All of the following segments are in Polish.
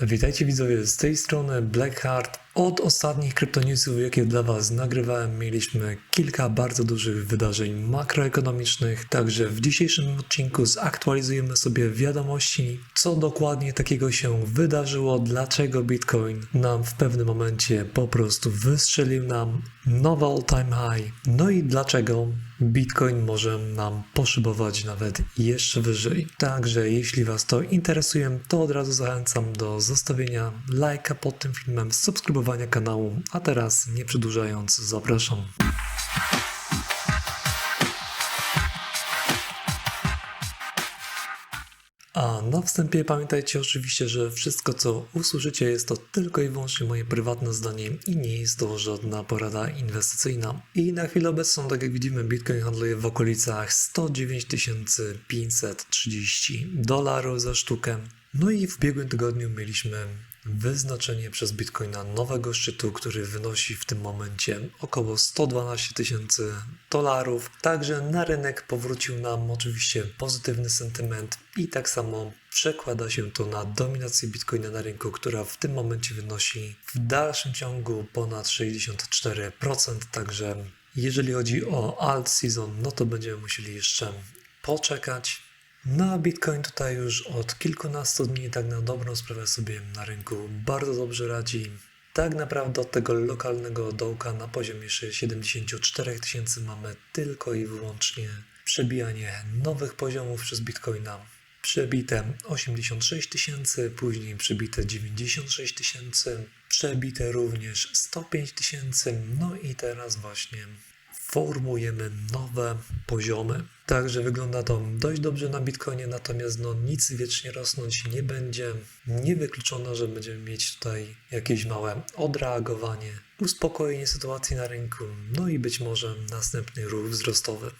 Witajcie widzowie, z tej strony Blackheart. Od ostatnich kryptonewsów, jakie dla Was nagrywałem, mieliśmy kilka bardzo dużych wydarzeń makroekonomicznych, także w dzisiejszym odcinku zaktualizujemy sobie wiadomości, co dokładnie takiego się wydarzyło, dlaczego Bitcoin nam w pewnym momencie po prostu wystrzelił nam nowe all-time high, no i dlaczego Bitcoin może nam poszybować nawet jeszcze wyżej. Także jeśli Was to interesuje, to od razu zachęcam do zostawienia lajka pod tym filmem, subskrybowania kanału, a teraz nie przedłużając, zapraszam. A na wstępie pamiętajcie oczywiście, że wszystko co usłyszycie jest to tylko i wyłącznie moje prywatne zdanie i nie jest to żadna porada inwestycyjna. I na chwilę obecną, tak jak widzimy, Bitcoin handluje w okolicach 109 530 dolarów za sztukę. No i w ubiegłym tygodniu mieliśmy wyznaczenie przez Bitcoina nowego szczytu, który wynosi w tym momencie około 112 tysięcy dolarów. Także na rynek powrócił nam oczywiście pozytywny sentyment i tak samo przekłada się to na dominację Bitcoina na rynku, która w tym momencie wynosi w dalszym ciągu ponad 64%. Także jeżeli chodzi o alt season, no to będziemy musieli jeszcze poczekać. No a Bitcoin tutaj już od kilkunastu dni tak na dobrą sprawę sobie na rynku bardzo dobrze radzi. Tak naprawdę od tego lokalnego dołka na poziomie 74 tysięcy mamy tylko i wyłącznie przebijanie nowych poziomów przez Bitcoina. Przebite 86 tysięcy, później przebite 96 tysięcy, przebite również 105 tysięcy, no i teraz właśnie formujemy nowe poziomy. Także wygląda to dość dobrze na Bitcoinie, natomiast no nic wiecznie rosnąć nie będzie. Niewykluczone, że będziemy mieć tutaj jakieś małe odreagowanie, uspokojenie sytuacji na rynku, no i być może następny ruch wzrostowy.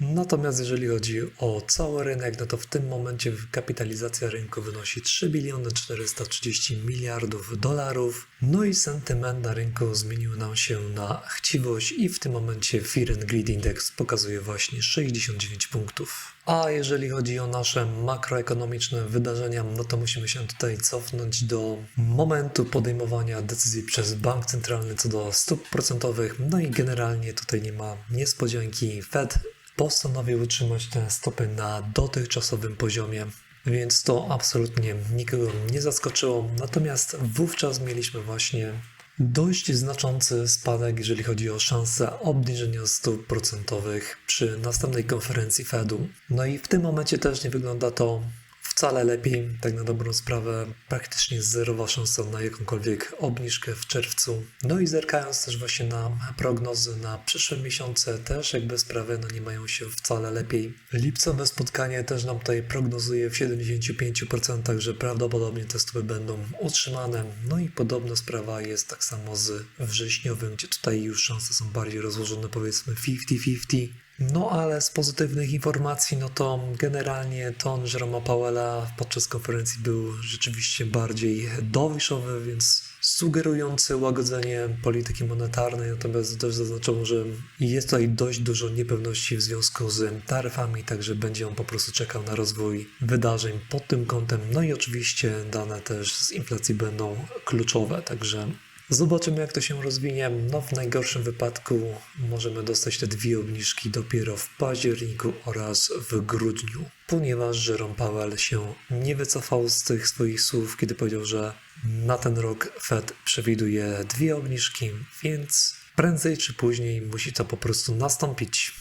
Natomiast jeżeli chodzi o cały rynek, no to w tym momencie kapitalizacja rynku wynosi 3 biliony 430 miliardów dolarów. No i sentyment na rynku zmienił nam się na chciwość i w tym momencie Fear and Greed Index pokazuje właśnie 69 punktów. A jeżeli chodzi o nasze makroekonomiczne wydarzenia, no to musimy się tutaj cofnąć do momentu podejmowania decyzji przez bank centralny co do stóp procentowych. No i generalnie tutaj nie ma niespodzianki. Fed postanowił utrzymać te stopy na dotychczasowym poziomie, więc to absolutnie nikogo nie zaskoczyło. Natomiast wówczas mieliśmy właśnie dość znaczący spadek, jeżeli chodzi o szansę obniżenia stóp procentowych przy następnej konferencji Fedu. No i w tym momencie też nie wygląda to wcale lepiej, tak na dobrą sprawę, praktycznie zerowa szansa na jakąkolwiek obniżkę w czerwcu. No i zerkając też właśnie na prognozy na przyszłe miesiące, też jakby sprawy no nie mają się wcale lepiej. Lipcowe spotkanie też nam tutaj prognozuje w 75%, że prawdopodobnie te stopy będą utrzymane. No i podobna sprawa jest tak samo z wrześniowym, gdzie tutaj już szanse są bardziej rozłożone, powiedzmy 50-50. No ale z pozytywnych informacji, no to generalnie ton Jeroma Powella podczas konferencji był rzeczywiście bardziej dowiszowy, więc sugerujący łagodzenie polityki monetarnej, natomiast też zaznaczono, że jest tutaj dość dużo niepewności w związku z taryfami, także będzie on po prostu czekał na rozwój wydarzeń pod tym kątem. No i oczywiście dane też z inflacji będą kluczowe, także Zobaczymy, jak to się rozwinie. No, w najgorszym wypadku możemy dostać te dwie obniżki dopiero w październiku oraz w grudniu, ponieważ Jerome Powell się nie wycofał z tych swoich słów, kiedy powiedział, że na ten rok Fed przewiduje dwie obniżki, więc prędzej czy później musi to po prostu nastąpić.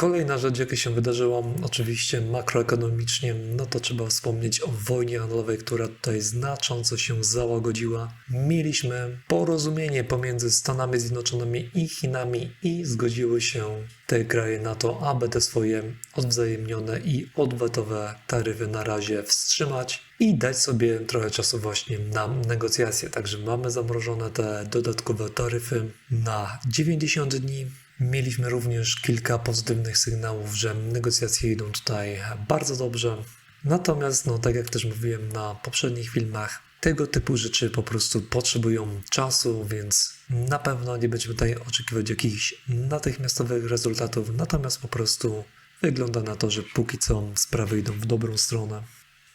Kolejna rzecz, jaka się wydarzyła, oczywiście makroekonomicznie, no to trzeba wspomnieć o wojnie handlowej, która tutaj znacząco się załagodziła. Mieliśmy porozumienie pomiędzy Stanami Zjednoczonymi i Chinami i zgodziły się te kraje na to, aby te swoje odwzajemnione i odwetowe taryfy na razie wstrzymać i dać sobie trochę czasu właśnie na negocjacje. Także mamy zamrożone te dodatkowe taryfy na 90 dni. Mieliśmy również kilka pozytywnych sygnałów, że negocjacje idą tutaj bardzo dobrze. Natomiast, no, tak jak też mówiłem na poprzednich filmach, tego typu rzeczy po prostu potrzebują czasu, więc na pewno nie będziemy tutaj oczekiwać jakichś natychmiastowych rezultatów. Natomiast po prostu wygląda na to, że póki co sprawy idą w dobrą stronę.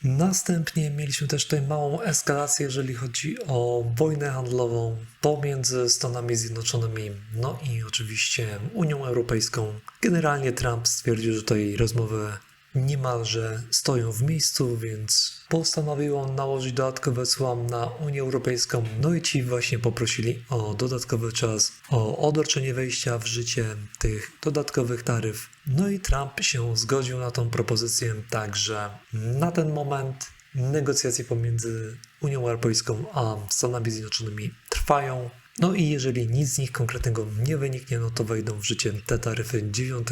Następnie mieliśmy też tutaj małą eskalację, jeżeli chodzi o wojnę handlową pomiędzy Stanami Zjednoczonymi, no i oczywiście Unią Europejską. Generalnie Trump stwierdził, że tej rozmowy niemalże stoją w miejscu, więc postanowił on nałożyć dodatkowe cła na Unię Europejską. No i ci właśnie poprosili o dodatkowy czas, o odroczenie wejścia w życie tych dodatkowych taryf. No i Trump się zgodził na tą propozycję, także na ten moment negocjacje pomiędzy Unią Europejską a Stanami Zjednoczonymi trwają. No i jeżeli nic z nich konkretnego nie wyniknie, no to wejdą w życie te taryfy 9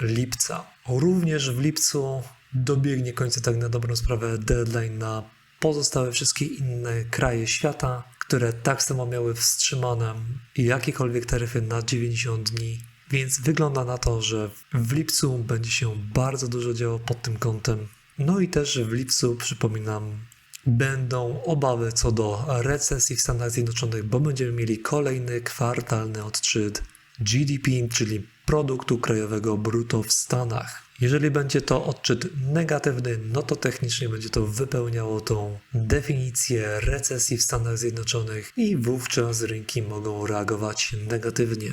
lipca. Również w lipcu dobiegnie końca tak na dobrą sprawę deadline na pozostałe wszystkie inne kraje świata, które tak samo miały wstrzymane jakiekolwiek taryfy na 90 dni. Więc wygląda na to, że w lipcu będzie się bardzo dużo działo pod tym kątem. No i też w lipcu, przypominam, będą obawy co do recesji w Stanach Zjednoczonych, bo będziemy mieli kolejny kwartalny odczyt GDP, czyli produktu krajowego brutto w Stanach. Jeżeli będzie to odczyt negatywny, no to technicznie będzie to wypełniało tą definicję recesji w Stanach Zjednoczonych i wówczas rynki mogą reagować negatywnie.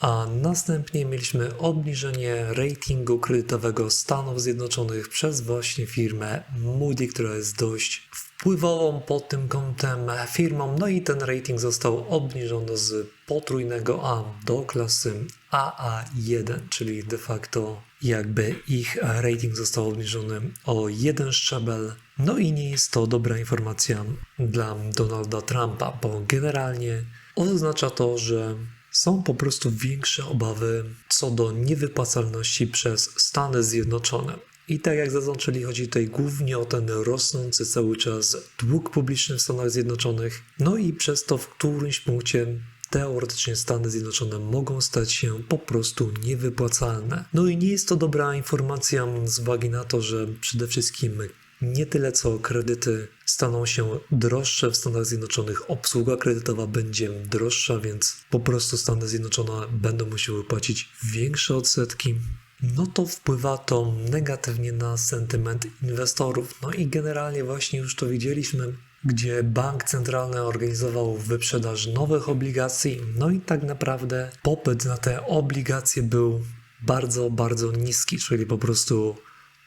A następnie mieliśmy obniżenie ratingu kredytowego Stanów Zjednoczonych przez właśnie firmę Moody, która jest dość wpływową pod tym kątem firmą. No i ten rating został obniżony z potrójnego A do klasy AA1, czyli de facto jakby ich rating został obniżony o jeden szczebel. No i nie jest to dobra informacja dla Donalda Trumpa, bo generalnie oznacza to, że są po prostu większe obawy co do niewypłacalności przez Stany Zjednoczone. I tak jak zaznaczyli, chodzi tutaj głównie o ten rosnący cały czas dług publiczny w Stanach Zjednoczonych, no i przez to w którymś punkcie teoretycznie Stany Zjednoczone mogą stać się po prostu niewypłacalne. No i nie jest to dobra informacja z uwagi na to, że przede wszystkim nie tyle co kredyty staną się droższe w Stanach Zjednoczonych, obsługa kredytowa będzie droższa, więc po prostu Stany Zjednoczone będą musiały płacić większe odsetki. No to wpływa to negatywnie na sentyment inwestorów. No i generalnie właśnie już to widzieliśmy, gdzie bank centralny organizował wyprzedaż nowych obligacji. No i tak naprawdę popyt na te obligacje był bardzo, bardzo niski, czyli po prostu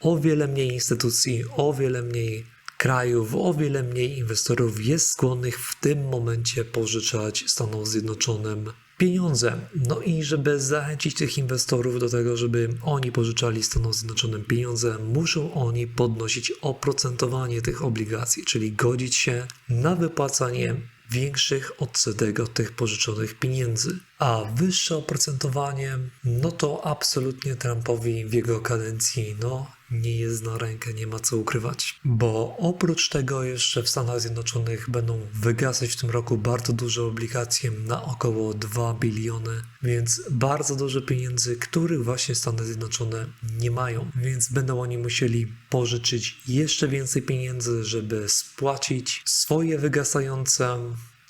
o wiele mniej instytucji, o wiele mniej krajów, o wiele mniej inwestorów jest skłonnych w tym momencie pożyczać Stanom Zjednoczonym pieniądze. No i żeby zachęcić tych inwestorów do tego, żeby oni pożyczali Stanom Zjednoczonym pieniądze, muszą oni podnosić oprocentowanie tych obligacji, czyli godzić się na wypłacanie większych odsetek od tych pożyczonych pieniędzy. A wyższe oprocentowanie, no to absolutnie Trumpowi w jego kadencji, no nie jest na rękę, nie ma co ukrywać. Bo oprócz tego jeszcze w Stanach Zjednoczonych będą wygasać w tym roku bardzo duże obligacje na około 2 biliony, więc bardzo dużo pieniędzy, których właśnie Stany Zjednoczone nie mają. Więc będą oni musieli pożyczyć jeszcze więcej pieniędzy, żeby spłacić swoje wygasające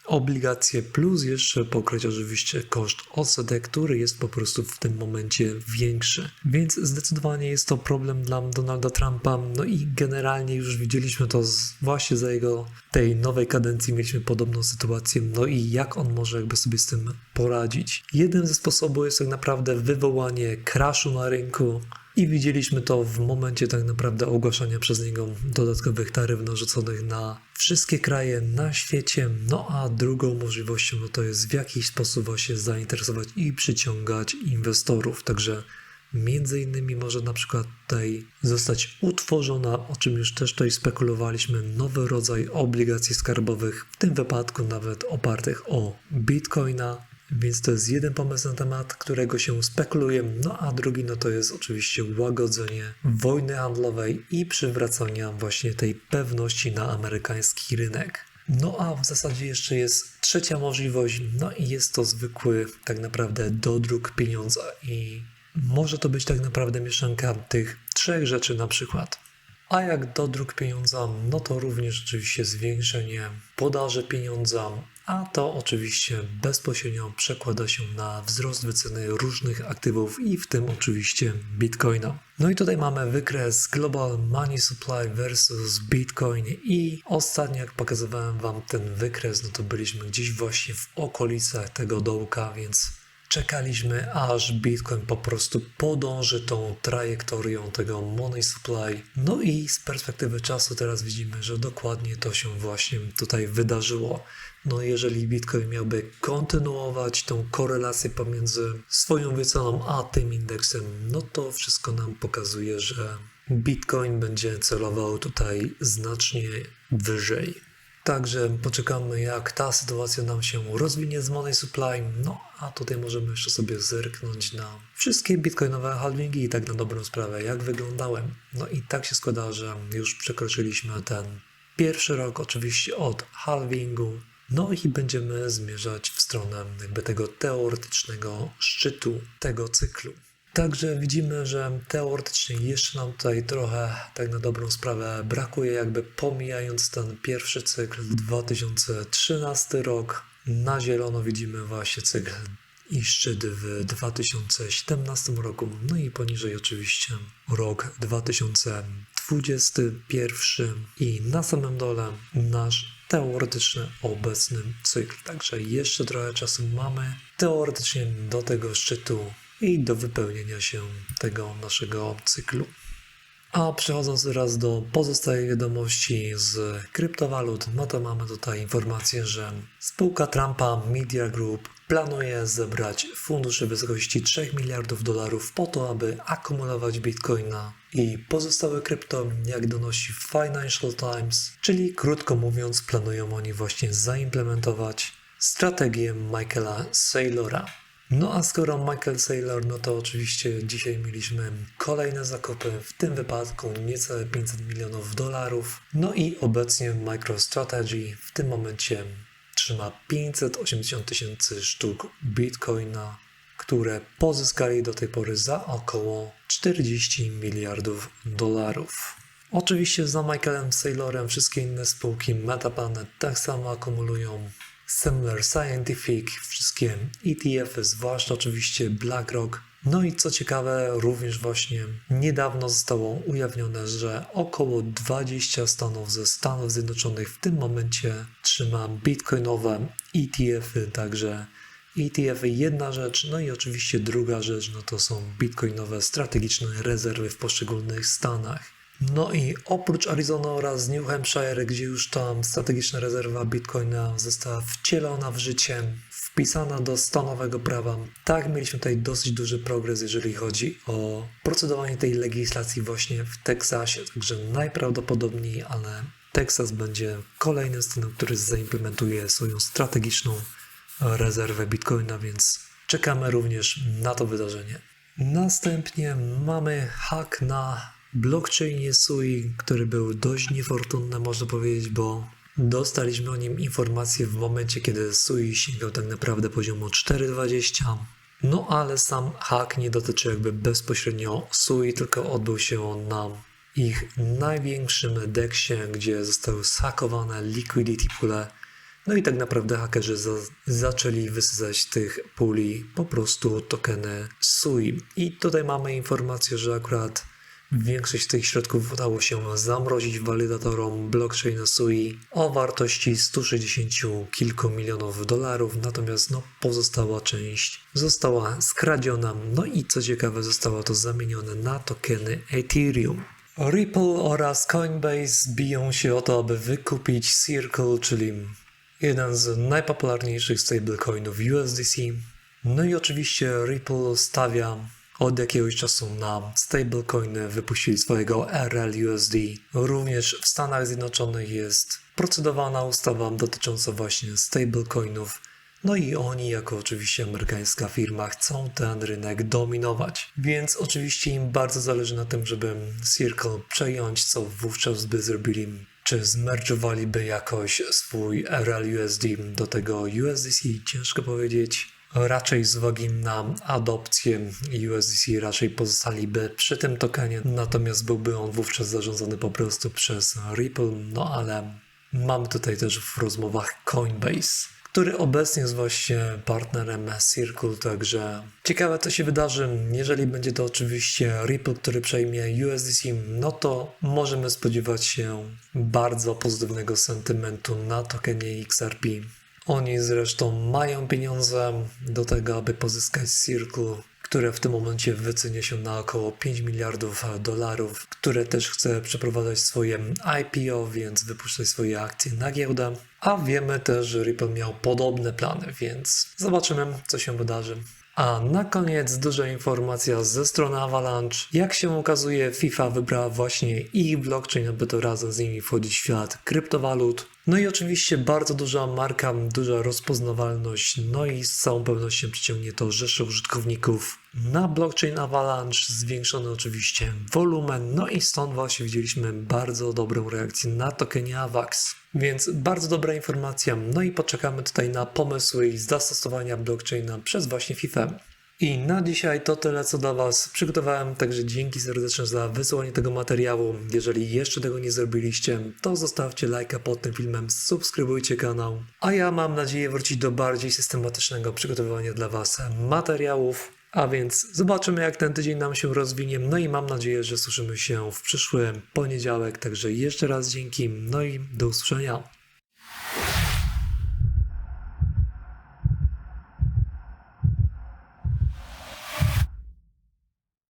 obligacje, plus jeszcze pokryć oczywiście koszt odsetek, który jest po prostu w tym momencie większy. Więc zdecydowanie jest to problem dla Donalda Trumpa. No i generalnie już widzieliśmy to z, właśnie za jego tej nowej kadencji mieliśmy podobną sytuację. No i jak on może jakby sobie z tym poradzić? Jeden ze sposobów jest tak naprawdę wywołanie crashu na rynku. I widzieliśmy to w momencie tak naprawdę ogłaszania przez niego dodatkowych taryf narzuconych na wszystkie kraje na świecie. No a drugą możliwością no to jest w jakiś sposób właśnie zainteresować i przyciągać inwestorów. Także Między innymi może na przykład tutaj zostać utworzona, o czym już też tutaj spekulowaliśmy, nowy rodzaj obligacji skarbowych, w tym wypadku nawet opartych o bitcoina, więc to jest jeden pomysł na temat, którego się spekuluje. No a drugi no to jest oczywiście łagodzenie wojny handlowej i przywracania właśnie tej pewności na amerykański rynek. No a w zasadzie jeszcze jest trzecia możliwość, no i jest to zwykły tak naprawdę dodruk pieniądza i może to być tak naprawdę mieszanka tych trzech rzeczy na przykład. A jak dodruk pieniądza, no to również oczywiście zwiększenie podaży pieniądza a to oczywiście bezpośrednio przekłada się na wzrost wyceny różnych aktywów i w tym oczywiście Bitcoina. No i tutaj mamy wykres Global Money Supply versus Bitcoin i ostatnio jak pokazywałem Wam ten wykres, no to byliśmy gdzieś właśnie w okolicach tego dołka, więc czekaliśmy aż Bitcoin po prostu podąży tą trajektorią tego money supply. No i z perspektywy czasu teraz widzimy, że dokładnie to się właśnie tutaj wydarzyło. No jeżeli Bitcoin miałby kontynuować tą korelację pomiędzy swoją wyceną a tym indeksem, no to wszystko nam pokazuje, że Bitcoin będzie celował tutaj znacznie wyżej. Także poczekamy, jak ta sytuacja nam się rozwinie z Money Supply. No, a tutaj możemy jeszcze sobie zerknąć na wszystkie bitcoinowe halvingi i tak na dobrą sprawę, jak wyglądałem. No i tak się składa, że już przekroczyliśmy ten pierwszy rok, oczywiście od halvingu. No i będziemy zmierzać w stronę jakby tego teoretycznego szczytu tego cyklu. Także widzimy, że teoretycznie jeszcze nam tutaj trochę, tak na dobrą sprawę, brakuje, jakby pomijając ten pierwszy cykl 2013 rok. Na zielono widzimy właśnie cykl i szczyt w 2017 roku, no i poniżej oczywiście rok 2021 i na samym dole nasz teoretyczny obecny cykl. Także jeszcze trochę czasu mamy teoretycznie do tego szczytu i do wypełnienia się tego naszego cyklu. A przechodząc teraz do pozostałych wiadomości z kryptowalut, no to mamy tutaj informację, że spółka Trumpa Media Group planuje zebrać fundusze w wysokości 3 miliardów dolarów po to, aby akumulować bitcoina i pozostałe krypto, jak donosi Financial Times, czyli krótko mówiąc, planują oni właśnie zaimplementować strategię Michaela Saylora. No a skoro Michael Saylor, no to oczywiście dzisiaj mieliśmy kolejne zakupy, w tym wypadku niecałe 500 milionów dolarów. No i obecnie MicroStrategy w tym momencie trzyma 580 tysięcy sztuk bitcoina, które pozyskali do tej pory za około 40 miliardów dolarów. Oczywiście za Michaelem Saylorem wszystkie inne spółki Metaplanet tak samo akumulują Semler Scientific, wszystkie ETF-y, zwłaszcza oczywiście BlackRock. No i co ciekawe, również właśnie niedawno zostało ujawnione, że około 20 stanów ze Stanów Zjednoczonych w tym momencie trzyma bitcoinowe ETF-y, także ETF-y jedna rzecz, no i oczywiście druga rzecz, no to są bitcoinowe strategiczne rezerwy w poszczególnych stanach. No i oprócz Arizony oraz New Hampshire, gdzie już tam strategiczna rezerwa bitcoina została wcielona w życie, wpisana do stanowego prawa, tak mieliśmy tutaj dosyć duży progres, jeżeli chodzi o procedowanie tej legislacji właśnie w Teksasie. Także najprawdopodobniej, ale Teksas będzie kolejnym stanem, który zaimplementuje swoją strategiczną rezerwę bitcoina, więc czekamy również na to wydarzenie. Następnie mamy hak na blockchainie SUI, który był dość niefortunny, można powiedzieć, bo dostaliśmy o nim informację w momencie, kiedy SUI sięgał tak naprawdę poziomu 4.20. No ale sam hak nie dotyczy jakby bezpośrednio SUI, tylko odbył się on na ich największym deksie, gdzie zostały zhakowane liquidity poole. No i tak naprawdę hakerzy za zaczęli wysysać tych puli po prostu tokeny SUI. I tutaj mamy informację, że akurat Większość tych środków udało się zamrozić walidatorom blockchaina SUI o wartości 160 kilku milionów dolarów, natomiast no, pozostała część została skradziona, no i co ciekawe zostało to zamienione na tokeny Ethereum. Ripple oraz Coinbase biją się o to, aby wykupić Circle, czyli jeden z najpopularniejszych stablecoinów USDC. No i oczywiście Ripple stawia od jakiegoś czasu na stablecoiny wypuścili swojego RLUSD. Również w Stanach Zjednoczonych jest procedowana ustawa dotycząca właśnie stablecoinów. No i oni, jako oczywiście amerykańska firma, chcą ten rynek dominować. Więc oczywiście im bardzo zależy na tym, żeby Circle przejąć, co wówczas by zrobili czy zmerczowaliby jakoś swój RLUSD do tego USDC, ciężko powiedzieć raczej z uwagi na adopcję USDC raczej pozostaliby przy tym tokenie, natomiast byłby on wówczas zarządzany po prostu przez Ripple, no ale mamy tutaj też w rozmowach Coinbase, który obecnie jest właśnie partnerem Circle, także ciekawe co się wydarzy, jeżeli będzie to oczywiście Ripple, który przejmie USDC, no to możemy spodziewać się bardzo pozytywnego sentymentu na tokenie XRP. Oni zresztą mają pieniądze do tego, aby pozyskać Circle, które w tym momencie wycenia się na około 5 miliardów dolarów, które też chce przeprowadzać swoje IPO, więc wypuszczać swoje akcje na giełdę. A wiemy też, że Ripple miał podobne plany, więc zobaczymy, co się wydarzy. A na koniec duża informacja ze strony Avalanche. Jak się okazuje, FIFA wybrała właśnie ich blockchain, aby to razem z nimi wchodzić w świat kryptowalut. No i oczywiście bardzo duża marka, duża rozpoznawalność, no i z całą pewnością przyciągnie to rzesze użytkowników na blockchain Avalanche, zwiększony oczywiście wolumen, no i stąd właśnie widzieliśmy bardzo dobrą reakcję na tokenie AVAX. Więc bardzo dobra informacja, no i poczekamy tutaj na pomysły i zastosowania blockchaina przez właśnie FIFA. I na dzisiaj to tyle co do Was przygotowałem, także dzięki serdeczne za wysłanie tego materiału. Jeżeli jeszcze tego nie zrobiliście, to zostawcie lajka pod tym filmem, subskrybujcie kanał. A ja mam nadzieję wrócić do bardziej systematycznego przygotowywania dla Was materiałów. A więc zobaczymy jak ten tydzień nam się rozwinie, no i mam nadzieję, że słyszymy się w przyszły poniedziałek, także jeszcze raz dzięki, no i do usłyszenia.